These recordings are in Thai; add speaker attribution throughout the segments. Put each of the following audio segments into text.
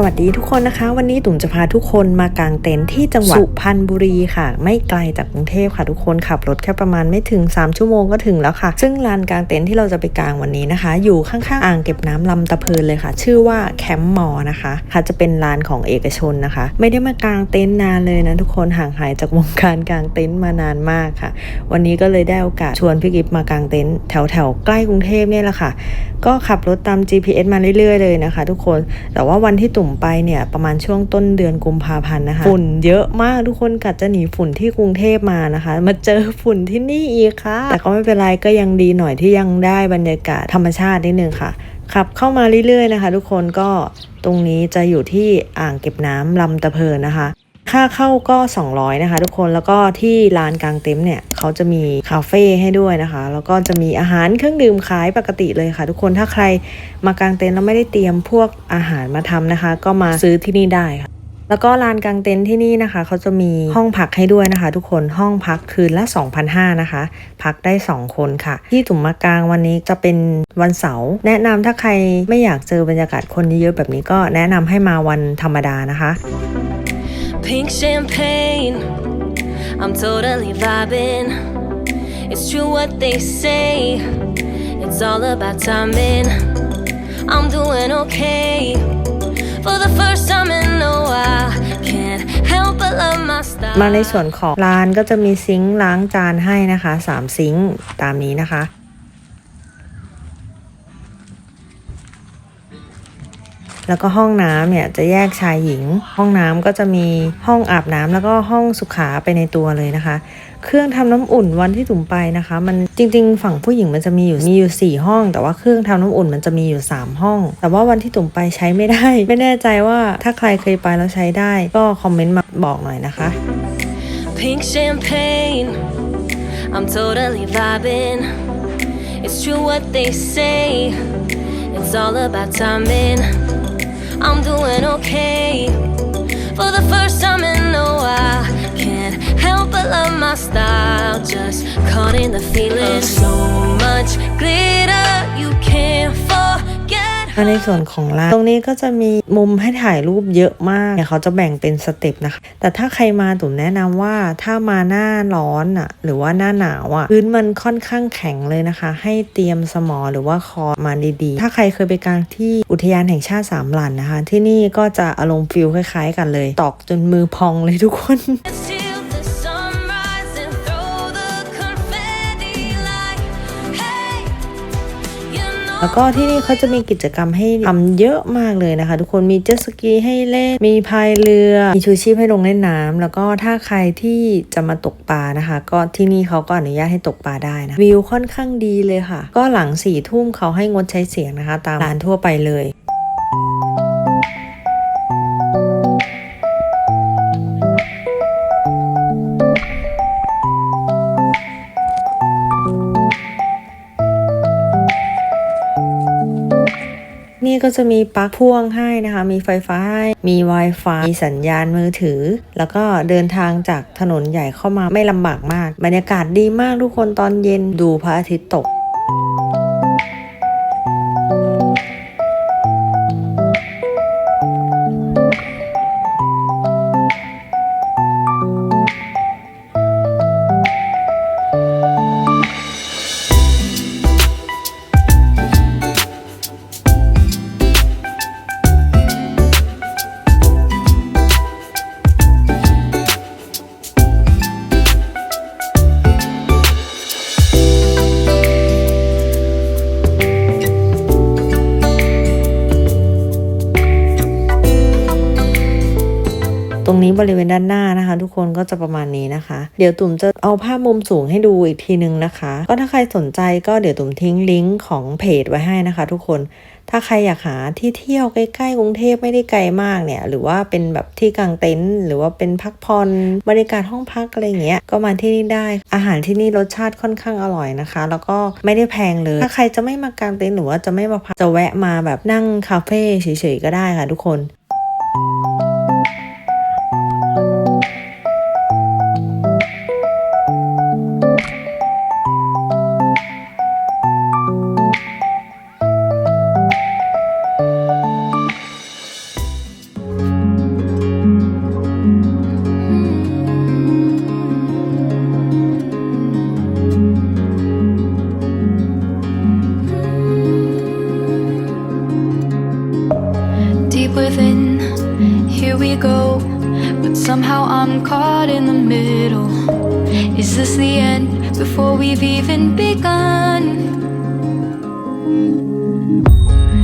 Speaker 1: สวัสดีทุกคนนะคะ วันนี้ตุ่มจะพาทุกคนมากางเต็นท์ที่จังหวัดสุพรรณบุรีค่ะ ไม่ไกลจากกรุงเทพค่ะทุกคนขับรถแค่ประมาณไม่ถึง 3 ชั่วโมงก็ถึงแล้วค่ะ ซึ่งลานกางเต็นท์ที่เราจะไปกางวันนี้นะคะ อยู่ข้างๆอ่างเก็บน้ำลำตะเพินเลยค่ะ ชื่อว่าแคมป์มอนะคะ ค่ะจะเป็นลานของเอกชนนะคะ ไม่ได้มากางเต็นท์นานเลยนะทุกคนห่างหายจากวงการกางเต็นท์มานานมากค่ะ วันนี้ก็เลยได้โอกาสชวนพี่กิฟมากางเต็นท์แถวๆใกล้กรุงเทพเนี่ยแหละค่ะ ก็ขับรถตาม GPS มาเรื่อยๆเลยนะคะ ทุกคนแต่ว่าวันที่ตุ่มไปเนี่ยประมาณช่วงต้นเดือนกุมภาพันธ์นะคะ ฝุ่นเยอะมากทุกคนกัดจะหนีฝุ่นที่กรุงเทพมานะคะ มาเจอฝุ่นที่นี่อีกค่ะ แต่ก็ไม่เป็นไรก็ยังดีหน่อยที่ยังได้บรรยากาศธรรมชาตินิดนึงค่ะขับเข้ามาเรื่อยๆนะคะ ทุกคนก็ตรงนี้จะอยู่ที่อ่างเก็บน้ำลำตะเพินนะคะ ค่าเข้าก็ 200 นะคะ ทุกคนแล้วก็ที่ลานกลางเต็นท์เนี่ยเขาจะมีคาเฟ่ให้ด้วยนะคะ แล้วก็จะมีอาหารเครื่องดื่มขายปกติเลยค่ะ ทุกคนถ้าใครมากางเต็นท์แล้วไม่ได้เตรียมพวกอาหารมาทำนะคะ ก็มาซื้อที่นี่ได้ค่ะแล้วก็ลานกลางเต็นท์ที่นี่นะคะ เขาจะมีห้องพักให้ด้วยนะคะ ทุกคนห้องพักคืนละ 2,500นะคะ พักได้ 2 คนค่ะ ที่ตุ่มมากางวันนี้จะเป็นวันเสาร์แนะนำถ้าใครไม่อยากเจอบรรยากาศคนเยอะๆแบบนี้ก็แนะนำให้มาวันธรรมดานะคะ
Speaker 2: Pink champagne, I'm totally vibing. It's true what they say, it's all about timing. I'm doing okay. For the first time in a while, can't help but love my style.
Speaker 1: มาในส่วนของร้านก็จะมีซิงค์ล้างจานให้นะคะ 3 ซิงค์ตามนี้นะคะ แล้วก็ห้องน้ำเนี่ยจะแยกชายหญิง ห้องน้ำก็จะมีห้องอาบน้ำแล้วก็ห้องสุขาไปในตัวเลยนะคะ เครื่องทำน้ำอุ่นวันที่ถุ่มไปนะคะ มันจริง ๆ ฝั่งผู้หญิงมันจะมีอยู่มีอยู่ 4 ห้อง แต่ว่าเครื่องทำน้ำอุ่นมันจะมีอยู่ 3 ห้อง แต่ว่าวันที่ตุ่มไปใช้ไม่ได้ ไม่แน่ใจว่าถ้าใครเคยไปแล้วใช้ได้ ก็คอมเมนต์มาบอกหน่อยนะคะ
Speaker 2: Pink champagne, I'm totally vibing. It's true what they say, it's all about timing. I'm doing okay. For the first time in a while, can't help but love my style. Just caught in the feeling. Of So much glitter, you can't forget.
Speaker 1: มาในส่วนของร้านตรงนี้ก็จะมีมุมให้ถ่ายรูปเยอะมากเนี่ยเขาจะแบ่งเป็นสเต็ปนะคะ แต่ถ้าใครมาตุ่มแนะนำว่าถ้ามาหน้าร้อนอะหรือว่าหน้าหนาวอะพื้นมันค่อนข้างแข็งเลยนะคะ ให้เตรียมสมอหรือว่าคอมาดีๆ ถ้าใครเคยไปกลางที่อุทยานแห่งชาติสามหลันนะคะ ที่นี่ก็จะอารมณ์ฟิลคล้าย ๆ กันเลย ตอกจนมือพองเลยทุกคน แล้วก็ที่นี่เขาจะมีกิจกรรมให้ทำเยอะมากเลยนะคะ ทุกคนมีเจ็ตสกีให้เล่น มีพายเรือ มีชูชีพให้ลงเล่นน้ำแล้วก็ถ้าใครที่จะมาตกปลานะคะ ก็ที่นี่เขาก็อนุญาตให้ตกปลาได้นะวิวค่อนข้างดีเลยค่ะ ก็หลังสี่ทุ่มเขาให้งดใช้เสียงนะคะ ตามร้านทั่วไปเลย นี่ก็จะมีปลั๊กพ่วงให้นะคะ มีไฟฟ้าให้มี Wi-Fi มีสัญญาณมือถือ แล้วก็เดินทางจากถนนใหญ่เข้ามาไม่ลำบากมาก บรรยากาศดีมากทุกคนตอนเย็นดูพระอาทิตย์ตก รงนี้บริเวณด้านหน้านะคะ ทุกคนก็จะประมาณนี้นะคะ เดี๋ยวตุ่มจะเอาภาพมุมสูงให้ดูอีกทีนึงนะคะ ก็ถ้าใครสนใจก็เดี๋ยวตุ่มทิ้งลิงก์ของเพจไว้ให้นะคะ ทุกคนถ้าใครอยากหาที่เที่ยวใกล้ๆกรุงเทพไม่ได้ไกลมากเนี่ย หรือว่าเป็นแบบที่กางเต็นท์หรือว่าเป็นพักผ่อนบริการห้องพักอะไรอย่างเงี้ยก็มาที่นี่ได้ อาหารที่นี่รสชาติค่อนข้างอร่อยนะคะ แล้วก็ไม่ได้แพงเลย ถ้าใครจะไม่มากางเต็นท์หรือว่าจะไม่มาพักจะแวะมาแบบนั่งคาเฟ่เฉยๆก็ได้ค่ะทุกคน
Speaker 3: deep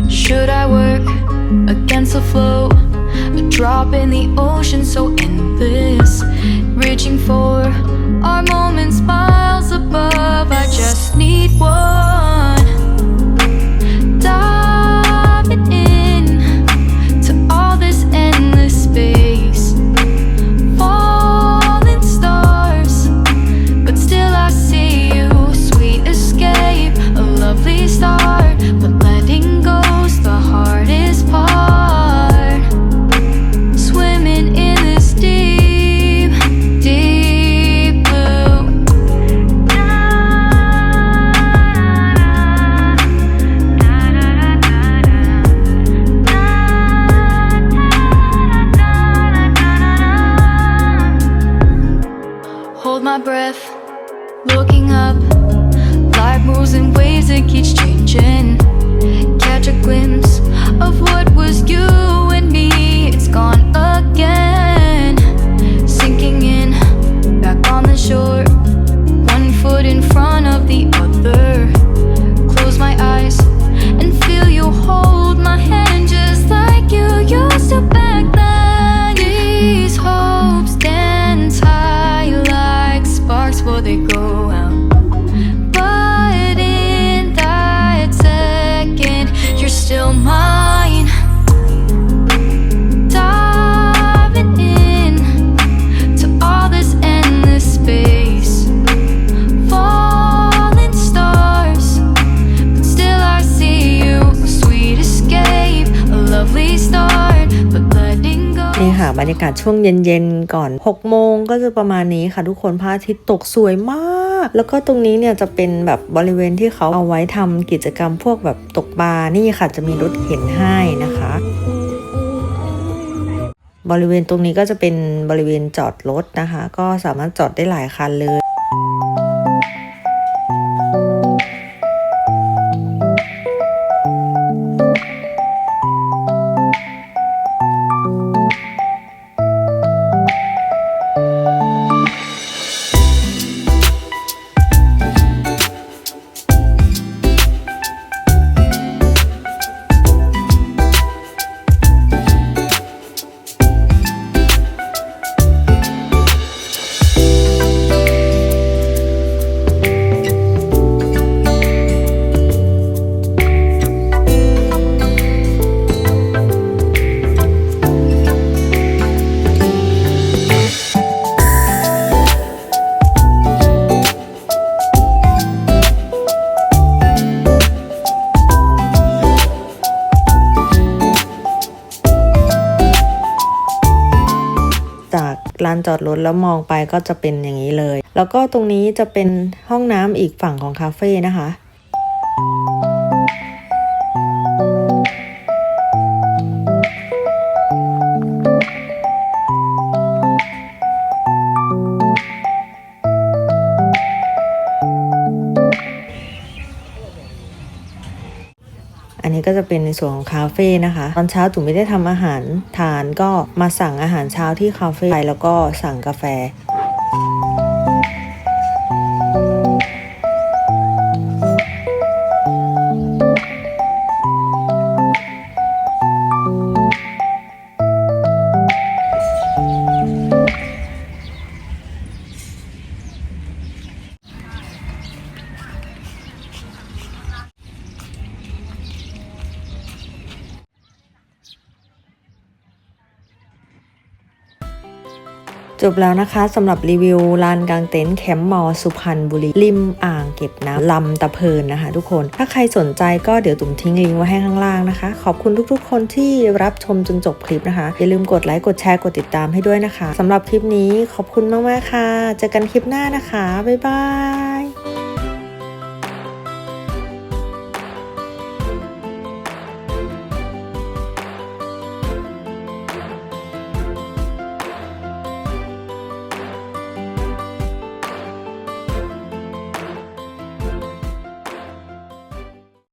Speaker 3: Should I work against the flow? A drop in the ocean so endless. Reaching for our moments miles above. I just need one.
Speaker 1: บรรยากาศช่วงเย็นๆก่อน 6 โมงก็จะประมาณนี้ค่ะ ทุกคนพระอาทิตย์ตกสวยมาก แล้วก็ตรงนี้เนี่ยจะเป็นแบบบริเวณที่เขาเอาไว้ทำกิจกรรมพวกแบบตกปลานี่ค่ะ จะมีรถเข็นให้นะคะบริเวณตรงนี้ก็จะเป็นบริเวณจอดรถนะคะ ก็สามารถจอดได้หลายคันเลย ลานจอดรถแล้วมองไปก็จะเป็นอย่างนี้เลย แล้วก็ตรงนี้จะเป็นห้องน้ำอีกฝั่งของคาเฟ่นะคะ นี้ก็จะเป็นในส่วนของคาเฟ่นะคะ ตอนเช้าตุ๋มไม่ได้ทำอาหารทานก็มาสั่งอาหารเช้าที่คาเฟ่ไปแล้วก็สั่งกาแฟ จบแล้วนะคะสำหรับรีวิวลานกลางเต็นท์แคมป์มอสุพรรณบุรีริมอ่างเก็บน้ำลำตะเพินนะคะ ทุกคนถ้าใครสนใจก็เดี๋ยวตุ่มทิ้งลิงก์ไว้ให้ข้างล่างนะคะ ขอบคุณทุกๆ คนที่รับชมจนจบคลิปนะคะอย่าลืมกดไลค์กดแชร์กดติดตามให้ด้วยนะคะสำหรับคลิปนี้ขอบคุณมากๆค่ะเจอกันคลิปหน้านะคะบ๊ายบาย